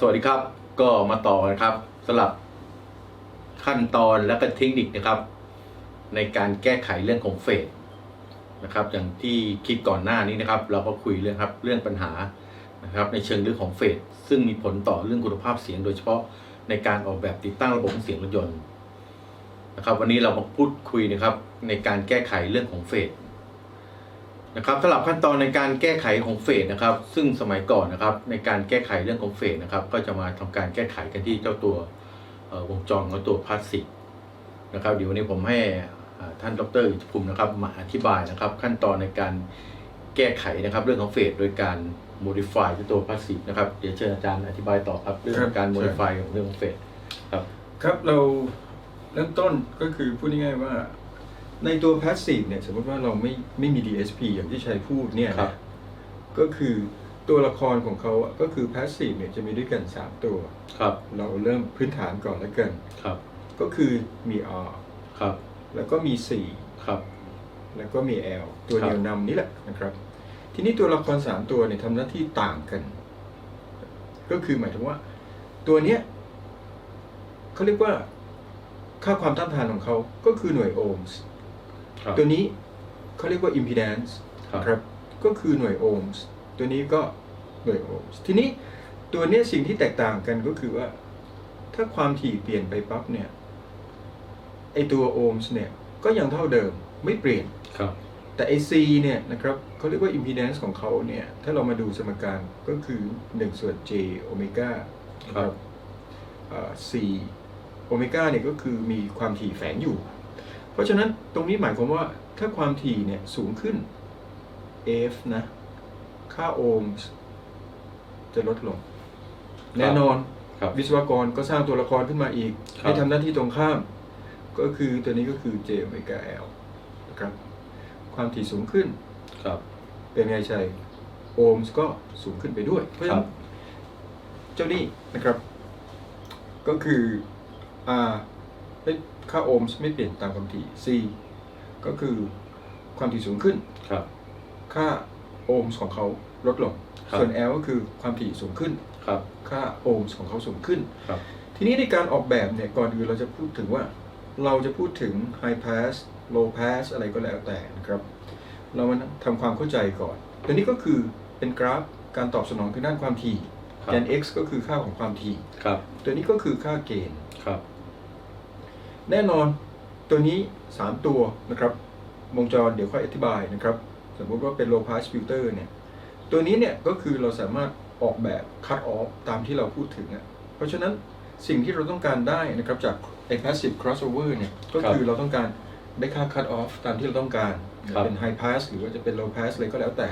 สวัสดีครับก็มาต่อกันครับสำหรับขั้นตอนและก็เทคนิคนะครับ ในการแก้ไขเรื่องของเฟสนะครับ อย่างที่คิดก่อนหน้านี้นะครับ เราก็คุยเรื่องครับเรื่องปัญหานะครับ ในเชิงเรื่องของเฟสซึ่งมีผลต่อเรื่องคุณภาพเสียง โดยเฉพาะในการออกแบบติดตั้งระบบเสียงรถยนต์นะครับ วันนี้เรามาพูดคุยนะครับ ในการแก้ไขเรื่องของเฟส นะครับสำหรับขั้นตอนในการแก้ไขของเฟสนะครับ ซึ่งสมัยก่อนนะครับ ในการแก้ไขเรื่องของเฟสนะครับ ก็จะมาทำการแก้ไขกันที่เจ้าตัวเอ่อวงจรของตัวพลาสติกนะครับ เดี๋ยววันนี้ผมให้อ่าท่านดรอิทธิภูมินะครับ มาอธิบายนะครับ ขั้นตอนในการแก้ไขนะครับ เรื่องของเฟสโดยการ modify เจ้าตัวพลาสติกนะครับเดี๋ยวเชิญอาจารย์อธิบายต่อครับเรื่องของการครับ modify ของเรื่องของเฟสครับครับเราเริ่มต้นก็คือพูดง่ายๆว่า ในตัว passive เนี่ยสมมติว่าเราไม่ไม่มี DSP อย่างที่ชัยพูดเนี่ยครันะบก็คือตัวละครของเขาอะก็คือ passive เนี่ยจะมีด้วยกัน 3 ตัว ครับ เราเริ่มพื้นฐานก่อนแล้วกัน ครับ ก็คือมี R ครับ แล้วก็มี C ครับแล้วก็มี L ตัวครับเดียวนำนี่แหละนะครับ ทีนี้ตัวละคร 3 ตัวเนี่ยทำหน้าที่ต่างกัน ก็คือหมายถึงว่า ตัวเนี้ยเขาเรียกว่าค่าความต้านทานของเขาก็คือหน่วยโอห์มส์ ครับตัวนี้เขาเรียกว่า impedance ครับ ครับก็คือหน่วยโอห์มส์ตัวนี้ก็หน่วยโอห์มส์ทีนี้ตัวเนี้ยสิ่งที่แตกต่างกันก็คือว่า ถ้าความถี่เปลี่ยนไปปั๊บเนี่ยไอตัวโอห์มส์เนี่ยก็ยังเท่าเดิมไม่เปลี่ยน ครับ แต่ไอ C เนี่ยนะครับเขาเรียกว่า impedance ของเขาเนี่ย ถ้าเรามาดูสมการก็คือ 1 ส่วน j โอเมก้าครับอ่า C โอเมก้าเนี่ยก็คือมีความถี่แฝงอยู่ เพราะฉะนั้นตรงนี้หมายความว่าถ้าความถี่เนี่ยสูงขึ้น f นะ ค่าโอห์มส์จะลดลง แน่นอนครับวิศวกรก็สร้างตัวละครขึ้นมาอีกครับให้ทำหน้าที่ตรงข้าม ก็คือตัวนี้ก็คือ j โอเมก้า l นะครับ ความถี่สูงขึ้นครับเป็นไงชัยโอห์มส์ก็สูงขึ้นไปด้วย เพราะฉะนั้นเจ้านี่นะครับ ก็คือ R เอ้ยค่าโอห์มส์ไม่เปลี่ยนตามความถี่ C ก็คือความถี่สูงขึ้น ครับ ค่าโอห์มส์ของเขาลดลง ครับ ส่วน L ก็คือความถี่สูงขึ้น ครับ ค่าโอห์มส์ของเขาสูงขึ้น ครับ ทีนี้ในการออกแบบเนี่ยก่อนอื่นเราจะพูดถึงว่า เราจะพูดถึง high pass low pass อะไรก็แล้วแต่นะครับ เรามาทำความเข้าใจก่อนตัวนี้ก็คือเป็นกราฟการตอบสนองทางด้านความถี่ครับ แกน x ก็คือค่าของความถี่ ครับ ตัวนี้ก็คือค่าเกณฑ์ ครับ แน่นอนตัวนี้ 3 ตัวนะครับวงจรเดี๋ยวค่อยอธิบายนะครับ สมมุติว่าเป็น low pass filter เนี่ยตัวนี้เนี่ยก็คือเราสามารถออกแบบ cut off ตามที่เราพูดถึงอะเพราะฉะนั้นสิ่งที่เราต้องการได้นะครับจากไอ้ passive crossover เนี่ยก็คือเราต้องการได้ค่า cut off ตามที่เราต้องการครับเป็น high pass หรือว่าจะเป็น low pass เลยก็แล้วแต่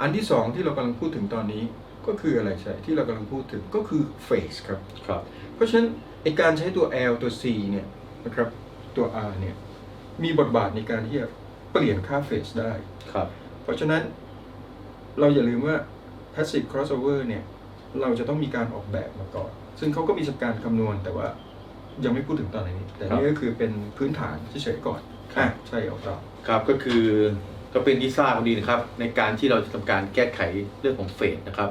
อันที่สองที่เรากำลังพูดถึงตอนนี้ก็คืออะไรใช่ที่เรากำลังพูดถึงก็คือ phase ครับครับเพราะฉะนั้นไอการใช้ตัว L ตัว C เนี่ย นะครับ ตัว R เนี่ยมีบทบาทในการที่จะเปลี่ยนค่าเฟสได้ ครับ เพราะฉะนั้นเราอย่าลืมว่า passive crossover เนี่ยเราจะต้องมีการออกแบบมาก่อน ซึ่งเขาก็มีการคำนวณแต่ว่ายังไม่พูดถึงตอนนี้ แต่นี่ก็คือเป็นพื้นฐานเฉยๆก่อนอะใช่เอาต่อ ครับก็คือก็เป็นที่ทราบกันดีนะครับ ในการที่เราจะทำการแก้ไขเรื่องของเฟสนะครับ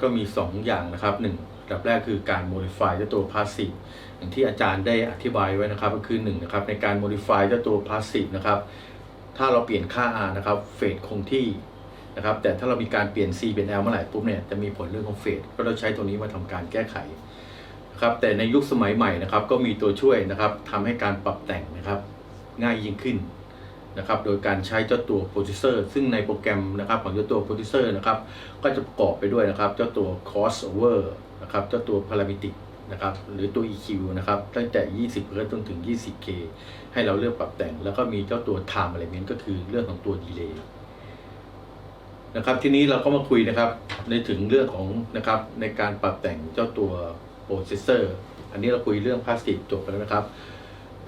ก็มี 2 อย่างนะครับหนึ่งอัน ดับแรกคือการ modify เจ้าตัว passive อย่างที่อาจารย์ได้อธิบายไว้นะครับ ก็คือ1นะครับในการ modify เจ้าตัว passive นะครับ ถ้าเราเปลี่ยนค่า r นะครับเฟสคงที่นะครับ แต่ถ้าเรามีการเปลี่ยน c เป็น l เมื่อไหร่ปุ๊บเนี่ยจะมีผลเรื่องของเฟสก็เราใช้ตัวนี้มาทำการแก้ไขนะครับ แต่ในยุคสมัยใหม่นะครับก็มีตัวช่วยนะครับทำให้การปรับแต่งนะครับ ง่ายยิ่งขึ้น นะครับโดยการใช้เจ้าตัวโปรดิวเซอร์ซึ่งในโปรแกรมนะครับของเจ้าตัวโปรดิวเซอร์นะครับก็จะประกอบไปด้วยนะครับเจ้าตัว crossover นะครับเจ้าตัว parametric นะครับหรือตัว EQ นะครับตั้งแต่ 20เฮิร์ตซ์จนถึง 20K ให้เราเลือกปรับแต่ง แล้วก็มีเจ้าตัว time element ก็คือเรื่องของตัว delay นะครับทีนี้เราก็มาคุยนะครับในถึงเรื่องของนะครับในการปรับแต่งเจ้าตัวโปรเซสเซอร์อันนี้เราคุยเรื่องพาสติกจบแล้วนะครับ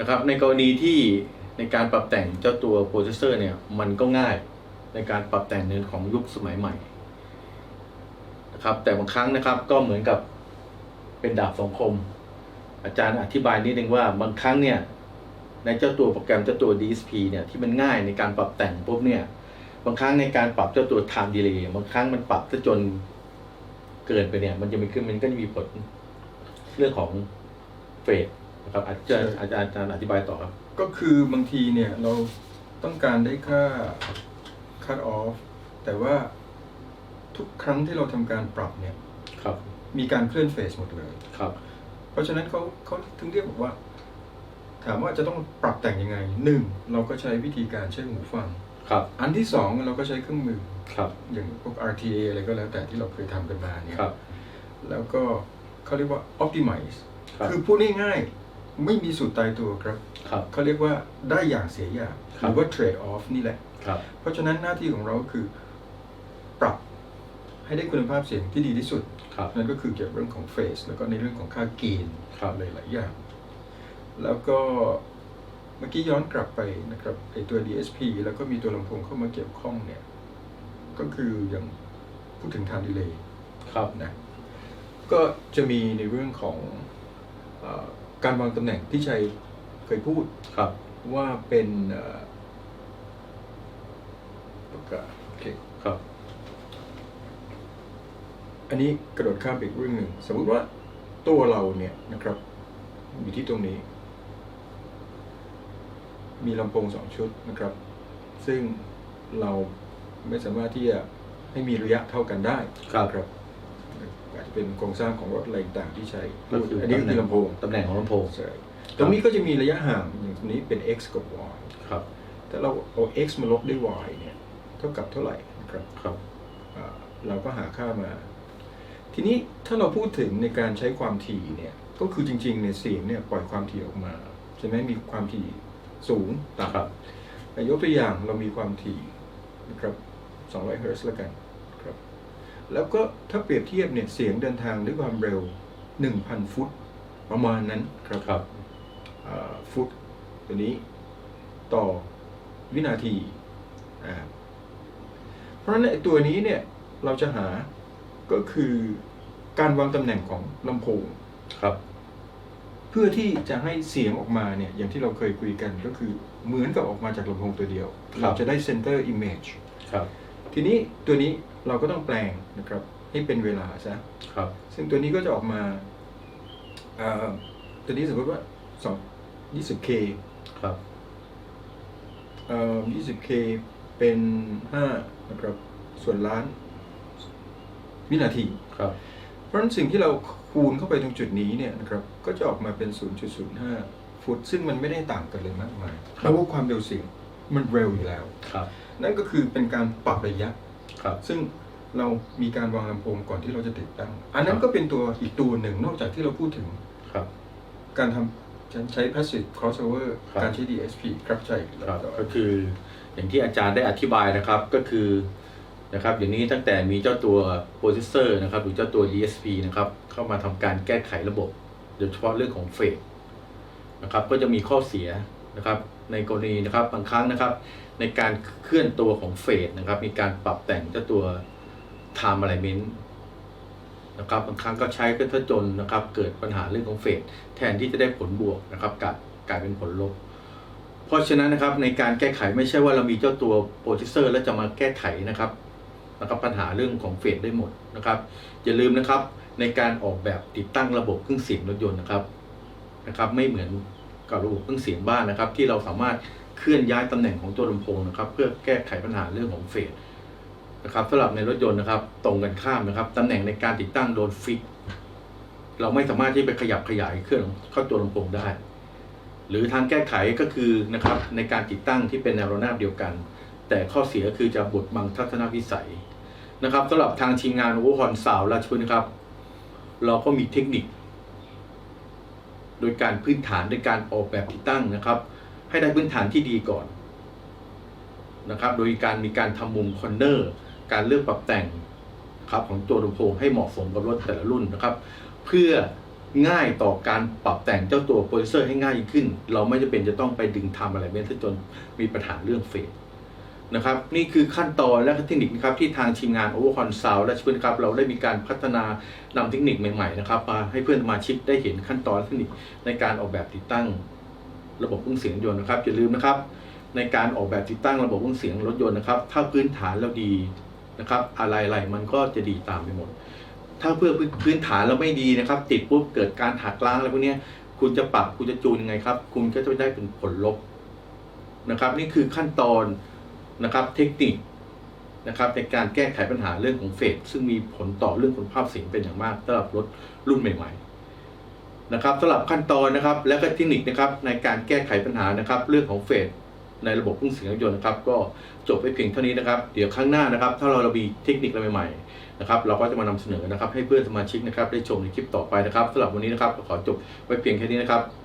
นะครับในกรณีที่ ในการปรับแต่งเจ้าตัวโปรเซสเซอร์เนี่ยมันก็ง่ายในการปรับแต่งในของยุคสมัยใหม่นะครับแต่บางครั้งนะครับก็เหมือนกับเป็นดาบสองคม อาจารย์อธิบายนิดนึงว่าบางครั้งเนี่ยในเจ้าตัวโปรแกรมเจ้าตัว DSP เนี่ยที่มันง่ายในการปรับแต่งปุ๊บเนี่ยบางครั้งในการปรับเจ้าตัว time delay บางครั้งมันปรับซะจนเกินไปเนี่ยมันจะมีขึ้นมันก็จะมีผลเรื่องของเฟส นะครับอาจจะอาจารย์อาจารย์อธิบายต่อครับ ก็คือบางทีเนี่ยเราต้องการได้ค่า cut off แต่ว่าทุกครั้งที่เราทำการปรับเนี่ยครับ มีการเคลื่อนเฟสหมดเลย ครับ เพราะฉะนั้นเขาเขาถึงเรียกบอกว่า ถามว่าจะต้องปรับแต่งยังไงหนึ่งเราก็ใช้วิธีการใช้หูฟัง ครับ อันที่สองเราก็ใช้เครื่องมือ ครับ อย่างพวก RTA อะไรก็แล้วแต่ที่เราเคยทำกันมาเนี่ย ครับ แล้วก็เขาเรียกว่า optimize ครับ คือพูดง่ายๆ ไม่มีสูตรตายตัวครับครับเขาเรียกว่าได้อย่างเสียอย่างหครับรือว่า trade off นี่แหละครับเพราะฉะนั้นหน้าที่ของเราก็คือปรับให้ได้คุณภาพเสียงที่ดีที่สุดครับนั่นก็คือเกี่ยวกับเรื่องของเฟสแล้วก็ในเรื่องของค่าเกณฑ์ครับหลายๆอย่าง แล้วก็เมื่อกี้ย้อนกลับไปนะครับไอตัว DSP แล้วก็มีตัวลำโพงเข้ามาเกี่ยวข้องเนี่ย ก็คืออย่างพูดถึง time delay ครับนะก็จะมีในเรื่องของเออ การวางตำแหน่งที่ชัยเคยพูดครับ ว่าเป็นเอ่อปากกาโอเคครับ อันนี้กระโดดข้ามไปอีกเรื่องหนึ่งสมมุติว่าตัวเราเนี่ยนะครับ อยู่ที่ตรงนี้ มีลำโพงสองชุดนะครับ ซึ่งเราไม่สามารถที่จะให้มีระยะเท่ากันได้ครับ ครับ อาจจะเป็นโครงสร้างของรถอะไรต่างๆที่ใช้ก็คืออันนี้ก็คือลำโพงตำแหน่งของลำโพงใช่ตรงนี้ก็จะมีระยะห่างอย่างตรงนี้เป็น x กับ y ครับ ถ้าเราเอา x มาลบด้วย y เนี่ยเท่ากับเท่าไหร่นะครับครับอ่าเราก็หาค่ามา ทีนี้ถ้าเราพูดถึงในการใช้ความถี่เนี่ยก็คือจริงๆเนี่ยเสียงเนี่ยปล่อยความถี่ออกมาใช่ไหมมีความถี่สูงต่ำครับแต่ยกตัวอย่างเรามีความถี่นะครับ200เฮิร์ตซ์แล้วกันครับ แล้วก็ถ้าเปรียบเทียบเนี่ยเสียงเดินทางด้วยความเร็ว 1,000 ฟุต ประมาณนั้นครับครับอ่าฟุตตัวนี้ต่อวินาทีอ่าเพราะฉะนั้นไอ้ตัวนี้เนี่ยเราจะหาก็คือการวางตำแหน่งของลำโพงครับเพื่อที่จะให้เสียงออกมาเนี่ยอย่างที่เราเคยคุยกันก็คือเหมือนกับออกมาจากลำโพงตัวเดียว เราจะได้ center image ครับทีนี้ตัวนี้ เราก็ต้องแปลงนะครับ ให้เป็นเวลาซะครับ ซึ่งตัวนี้ก็จะออกมาเอ่อตัวนี้สมมติว่า2 20k ครับเอ่อ 20k เป็น5นะครับ ส่วนล้าน วินาทีครับ เพราะฉะนั้นสิ่งที่เราคูณเข้าไปตรงจุดนี้เนี่ยนะครับก็จะออกมาเป็น 0.05 ฟุต ซึ่งมันไม่ได้ต่างกันเลยมากมายเพราะว่าความเร็วเสียงมันเร็วอยู่แล้วครับ นั่นก็คือเป็นการปรับระยะ ครับ ซึ่งเรามีการวางลำโพงก่อนที่เราจะติดตั้ง อันนั้นก็เป็นตัวอีกตัวหนึ่งนอกจากที่เราพูดถึงครับ การทำใช้ passive crossover ครับ การใช้ DSP ครับใช่ครับก็คืออย่างที่อาจารย์ได้อธิบายนะครับก็คือนะครับอย่างนี้ตั้งแต่มีเจ้าตัวโปรเซสเซอร์นะครับหรือเจ้าตัว DSP นะครับเข้ามาทำการแก้ไขระบบ โดยเฉพาะเรื่องของเฟสนะครับก็จะมีข้อเสีย นะครับในกรณีนะครับบางครั้งนะครับในการเคลื่อนตัวของเฟสนะครับมีการปรับแต่งเจ้าตัว time alignment นะครับบางครั้งก็ใช้ก็ถ้าจนนะครับเกิดปัญหาเรื่องของเฟสแทนที่จะได้ผลบวกนะครับกลับกลายเป็นผลลบ เพราะฉะนั้นนะครับในการแก้ไขไม่ใช่ว่าเรามีเจ้าตัวโปรดิวเซอร์แล้วจะมาแก้ไขนะครับนะครับปัญหาเรื่องของเฟสได้หมดนะครับอย่าลืมนะครับในการออกแบบติดตั้งระบบเครื่องเสียงรถยนต์นะครับนะครับไม่เหมือน กับระบบเครื่องเสียงบ้านนะครับ ที่เราสามารถเคลื่อนย้ายตำแหน่งของตัวลำโพงนะครับ เพื่อแก้ไขปัญหาเรื่องของเฟสนะครับสำหรับในรถยนต์นะครับ ตรงกันข้ามนะครับตำแหน่งในการติดตั้งโดนฟิก เราไม่สามารถที่ไปขยับขยายเครื่องเข้าตัวลำโพงได้ หรือทางแก้ไขก็คือนะครับในการติดตั้งที่เป็นแนวระนาบเดียวกัน แต่ข้อเสียคือจะบดบังทัศนวิสัยนะครับสำหรับทางทีมงานโอเวอร์ฮอนสาวราชพฤกษ์นะครับ เราก็มีเทคนิค โดยการพื้นฐานโดยการออกแบบติดตั้งนะครับ ให้ได้พื้นฐานที่ดีก่อนนะครับ โดยการมีการทำมุมคอนเนอร์การเลือกปรับแต่งครับของตัวลำโพงให้เหมาะสมกับรถแต่ละรุ่นนะครับ เพื่อง่ายต่อการปรับแต่งเจ้าตัวโปรดิวเซอร์ให้ง่ายขึ้น เราไม่จำเป็นจะต้องไปดึงทำอะไรเม้นจนมีปัญหาเรื่องเฟส นะครับนี่คือขั้นตอนและเทคนิคนะครับที่ทางทีมงาน Overcon Sound และเพื่อนครับเราได้มีการพัฒนานำเทคนิคใหม่ๆนะครับมาให้เพื่อนสมาชิกได้เห็นขั้นตอนและเทคนิคในการออกแบบติดตั้ง ระบบเครื่องเสียงยนต์นะครับอย่าลืมนะครับ ในการออกแบบติดตั้งระบบเครื่องเสียงรถยนต์นะครับ ถ้าพื้นฐานเราดีนะครับอะไรๆมันก็จะดีตามไปหมด ถ้าเพื่อพื้นฐานเราไม่ดีนะครับ ติดปุ๊บเกิดการหักล้างอะไรพวกนี้คุณจะปรับคุณจะจูนยังไงครับ คุณก็จะได้เป็นผลลบนะครับ นี่คือขั้นตอน นะครับเทคนิคนะครับในการแก้ไขปัญหาเรื่องของเฟสซึ่งมีผลต่อเรื่องคุณภาพเสียงเป็นอย่างมากสำหรับรถรุ่นใหม่ ๆ นะครับสำหรับขั้นตอนนะครับ และก็เทคนิคนะครับในการแก้ไขปัญหานะครับ เรื่องของเฟสในระบบเครื่องเสียงรถยนต์นะครับ ก็จบไปเพียงเท่านี้นะครับ เดี๋ยวครั้งหน้านะครับ ถ้าเราเรามีเทคนิคอะไรใหม่ๆนะครับ เราก็จะมานำเสนอนะครับ ให้เพื่อนสมาชิกนะครับ ได้ชมในคลิปต่อไปนะครับสำหรับวันนี้นะครับขอจบไว้เพียงแค่นี้นะครับ